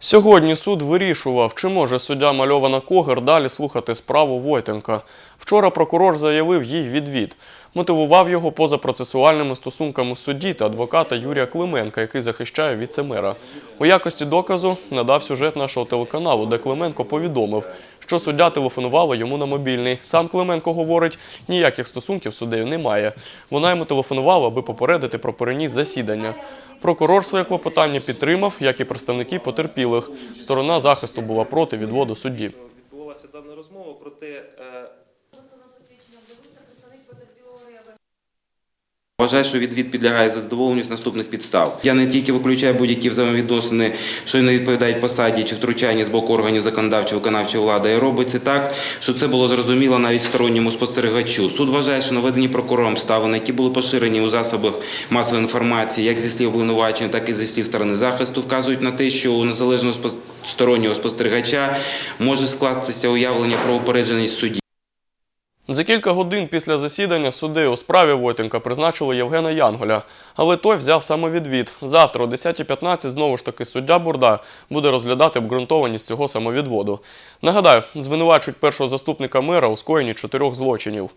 Сьогодні суд вирішував, чи може суддя мальована Когер далі слухати справу Войтенка. Вчора прокурор заявив їй відвід. Мотивував його позапроцесуальними стосунками судді та адвоката Юрія Клименка, який захищає віцемера. У якості доказу надав сюжет нашого телеканалу, де Клименко повідомив, що суддя телефонувала йому на мобільний. Сам Клименко говорить, ніяких стосунків суддею немає. Вона йому телефонувала, аби попередити про переніс засідання. Прокурор своє клопотання підтримав, як і представники потерпілих. Сторона захисту була проти відводу судді. відбувалася дана розмова, проте Вважаю, що відвід підлягає задоволенню з наступних підстав. Я не тільки виключаю будь-які взаємовідносини, що не відповідають посаді чи втручання з боку органів законодавчої виконавчої влади, і робиться так, що це було зрозуміло навіть сторонньому спостерігачу. Суд вважає, що наведені прокурором обставини, які були поширені у засобах масової інформації, як зі слів обвинувачення, так і зі слів сторони захисту, вказують на те, що у незалежного стороннього спостерігача може скластися уявлення про упередженість судді. За кілька годин після засідання суди у справі Войтенка призначили Євгена Янголя, але той взяв самовідвід. Завтра о 10.15 знову ж таки суддя Бурда буде розглядати обґрунтованість цього самовідводу. Нагадаю, звинувачують першого заступника мера у скоєнні чотирьох злочинів.